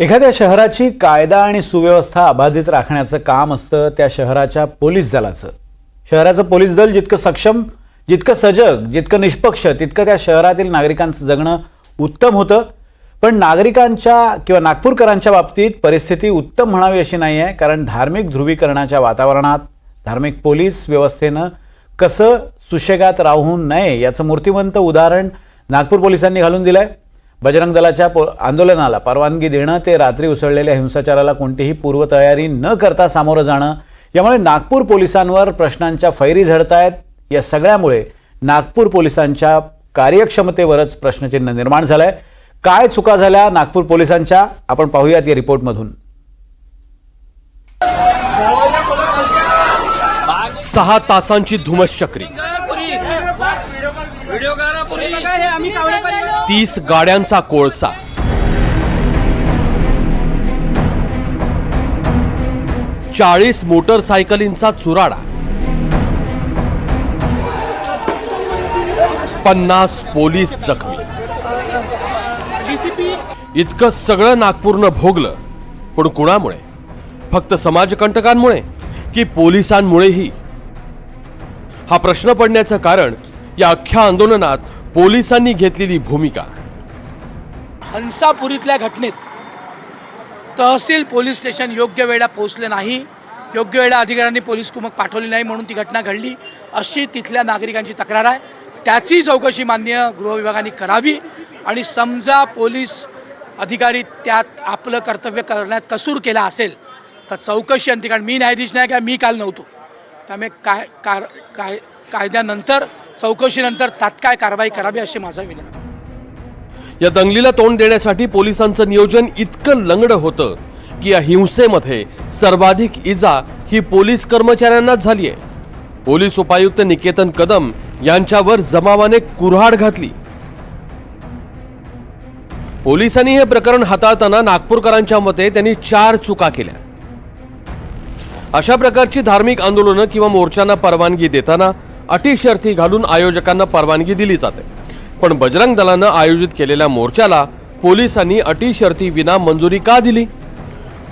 एखाद्या शहराची कायदा आणि सुव्यवस्था अबाधित राखण्याचं काम असतं त्या शहराच्या पोलीस दलाचं. शहराचं पोलीस दल जितकं सक्षम जितकं सजग जितकं निष्पक्ष तितकं त्या शहरातील नागरिकांचं जगणं उत्तम होतं. पण नागरिकांच्या किंवा नागपूरकरांच्या बाबतीत परिस्थिती उत्तम म्हणावी अशी नाही आहे कारण धार्मिक ध्रुवीकरणाच्या वातावरणात धार्मिक पोलीस व्यवस्थेनं कसं सुशेगात राहू नये याचं मूर्तिमंत उदाहरण नागपूर पोलिसांनी घालून दिलं आहे बजरंग दलाच्या आंदोलनाला परवानगी देणं ते रात्री उसळलेल्या हिंसाचाराला कोणतीही पूर्वतयारी न करता सामोरं जाणं यामुळे नागपूर पोलिसांवर प्रश्नांच्या फैरी झडतायत. या सगळ्यामुळे नागपूर पोलिसांच्या कार्यक्षमतेवरच प्रश्नचिन्ह निर्माण झालंय. काय चुका झाल्या नागपूर पोलिसांच्या? आपण पाहूयात या रिपोर्टमधून. सहा तासांची धुमश्चक्री. चक्री तीस गाड्यांचा कोळसा. चाळीस मोटरसायकलींचा चुराडा. पन्नास पोलीस जखमी. इतकं सगळं नागपूरनं भोगलं. पण कुणामुळे? फक्त समाजकंटकांमुळे? की पोलिसांमुळेही? हा प्रश्न पडण्याचं कारण या अख्ख्या आंदोलनात पोलिसांनी घेतलेली भूमिका. हंसापुरीतल्या घटनेत तहसील पोलीस स्टेशन योग्य वेळा पोहोचले नाही योग्य वेळा अधिकाऱ्यांनी पोलीस कुमक पाठवली नाही म्हणून ती घटना घडली अशी तिथल्या नागरिकांची तक्रार आहे. त्याची चौकशी मान्य गृहविभागाने करावी आणि समजा पोलीस अधिकारी त्यात आपलं कर्तव्य करण्यात कसूर केला असेल तर चौकशी अंती कारण मी न्यायाधीश नाही का मी काल नव्हतो. त्यामुळे काय कार काय कायद्यानंतर चौकशीनंतर तात्काळ कारवाई करावी अशी माझा विनंती. या दंगलीला तोंड देण्यासाठी पोलिसांचं नियोजन इतकं लंगडं होतं की या हिंसेमध्ये सर्वाधिक इजा ही पोलीस कर्मचाऱ्यांनाच झाली आहे. पोलीस उपायुक्त निकेतन कदम यांच्यावर जमावाने कुऱ्हाड घातली. पोलिसांनी हे प्रकरण हाताळताना नागपूरकरांच्या मते त्यांनी चार चुका केल्या. अशा प्रकारची धार्मिक आंदोलनं किंवा मोर्चांना परवानगी देताना अटी शर्ती घालून आयोजकांना परवानगी दिली जाते. पण बजरंग दलानं आयोजित केलेल्या मोर्चाला पोलिसांनी अटी शर्ती विना मंजुरी का दिली?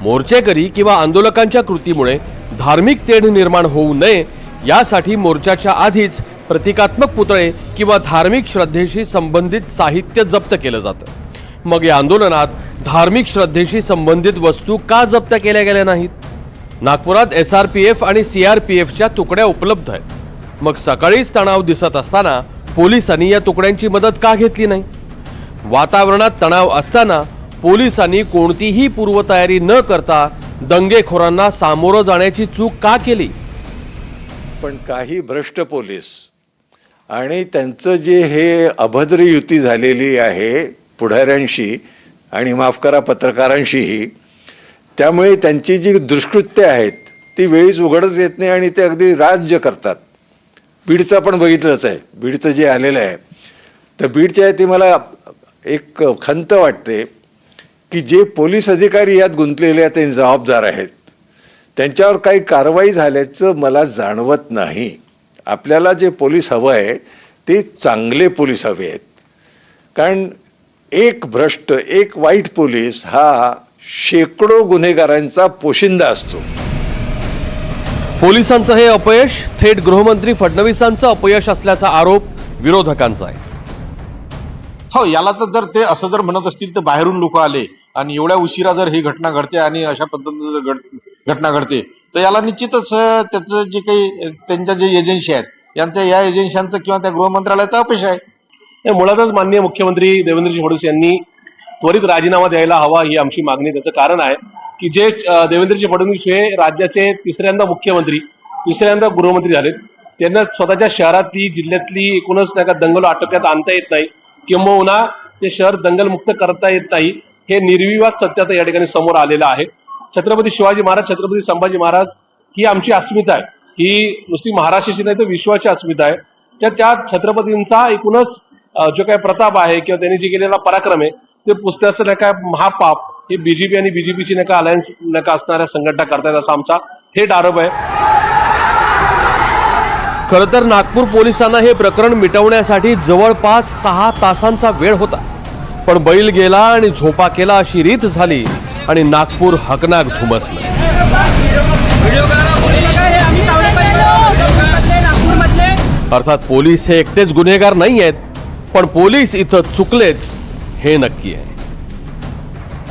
मोर्चेकरी किंवा आंदोलकांच्या कृतीमुळे धार्मिक तेढ निर्माण होऊ नये यासाठी मोर्चाच्या आधीच प्रतिकात्मक पुतळे किंवा धार्मिक श्रद्धेशी संबंधित साहित्य जप्त केलं जातं. मग या आंदोलनात धार्मिक श्रद्धेशी संबंधित वस्तू का जप्त केल्या गेल्या नाहीत? नागपुरात एस आर पी एफ आणि सी आर पी एफच्या तुकड्या उपलब्ध आहेत. मग सकाळीच तणाव दिसत असताना पोलिसांनी या तुकड्यांची मदत का घेतली नाही? वातावरणात तणाव असताना पोलिसांनी कोणतीही पूर्वतयारी न करता दंगेखोरांना सामोरं जाण्याची चूक का केली? पण काही भ्रष्ट पोलीस आणि त्यांचं जे हे अभद्र युती झालेली आहे पुढाऱ्यांशी आणि माफ करा पत्रकारांशीही त्यामुळे त्यांची जी दुष्कृत्य आहेत ती वेळीच उघडच येत नाही आणि ते अगदी राज्य करतात. बीडचं आपण बघितलंच आहे. बीडचं जे आलेलं आहे. तर बीडच्या आहे ती मला एक खंत वाटते की जे पोलीस अधिकारी यात गुंतलेले आहेत ते जबाबदार आहेत. त्यांच्यावर काही कारवाई झाल्याचं मला जाणवत नाही. आपल्याला जे पोलीस हवं आहे ते चांगले पोलीस हवे आहेत. कारण एक भ्रष्ट एक वाईट पोलीस हा शेकडो गुन्हेगारांचा पोशिंदा असतो. पोलिसांचं हे अपयश थेट गृहमंत्री फडणवीसांचं अपयश असल्याचा आरोप विरोधकांचा आहे. हो याला तर जर ते असं जर म्हणत असतील तर बाहेरून लोक आले आणि एवढ्या उशिरा जर ही घटना घडते आणि अशा पद्धतीने जर घटना घडते तर याला निश्चितच त्याचं जे काही त्यांच्या जे एजन्सी आहेत यांच्या या एजन्सीचं किंवा त्या गृहमंत्रालयाचं अपयश आहे. हे मुळातच माननीय मुख्यमंत्री देवेंद्रजी फडणवीस यांनी त्वरित राजीनामा द्यायला हवा ही आमची मागणी त्याचं कारण आहे. की जे देवेंद्रजी फडणवीस हे राज्याचे तिसऱ्यांदा मुख्यमंत्री तिसऱ्यांदा गृहमंत्री झालेत. त्यांना स्वतःच्या शहरातली जिल्ह्यातली एकूणच नाही का दंगल आटोक्यात आणता येत नाही. किंबहुना ते शहर दंगलमुक्त करता येत नाही. हे निर्विवाद सत्य आता या ठिकाणी समोर आलेलं आहे. छत्रपती शिवाजी महाराज छत्रपती संभाजी महाराज ही आमची अस्मिता आहे. ही नुसती महाराष्ट्राची नाही तर विश्वाची अस्मिता आहे. त्या त्या छत्रपतींचा एकूणच जो काही प्रताप आहे किंवा त्यांनी जे केलेला पराक्रम आहे ते पुस्तकाचं नाही काय महापाप. हे बीजेपी आणि बीजेपीची नका अलायन्स नका असणाऱ्या संघटना करतायत असा आमचा थेट आरोप आहे. खरं तर नागपूर पोलिसांना हे प्रकरण मिटवण्यासाठी जवळपास सहा तासांचा वेळ होता. पण बैल गेला आणि झोपा केला अशी रीत झाली आणि नागपूर हकनाक धुमसलं. अर्थात पोलीस हे एकटेच गुन्हेगार नाही आहेत पण पोलीस इथं चुकलेच हे नक्की आहे.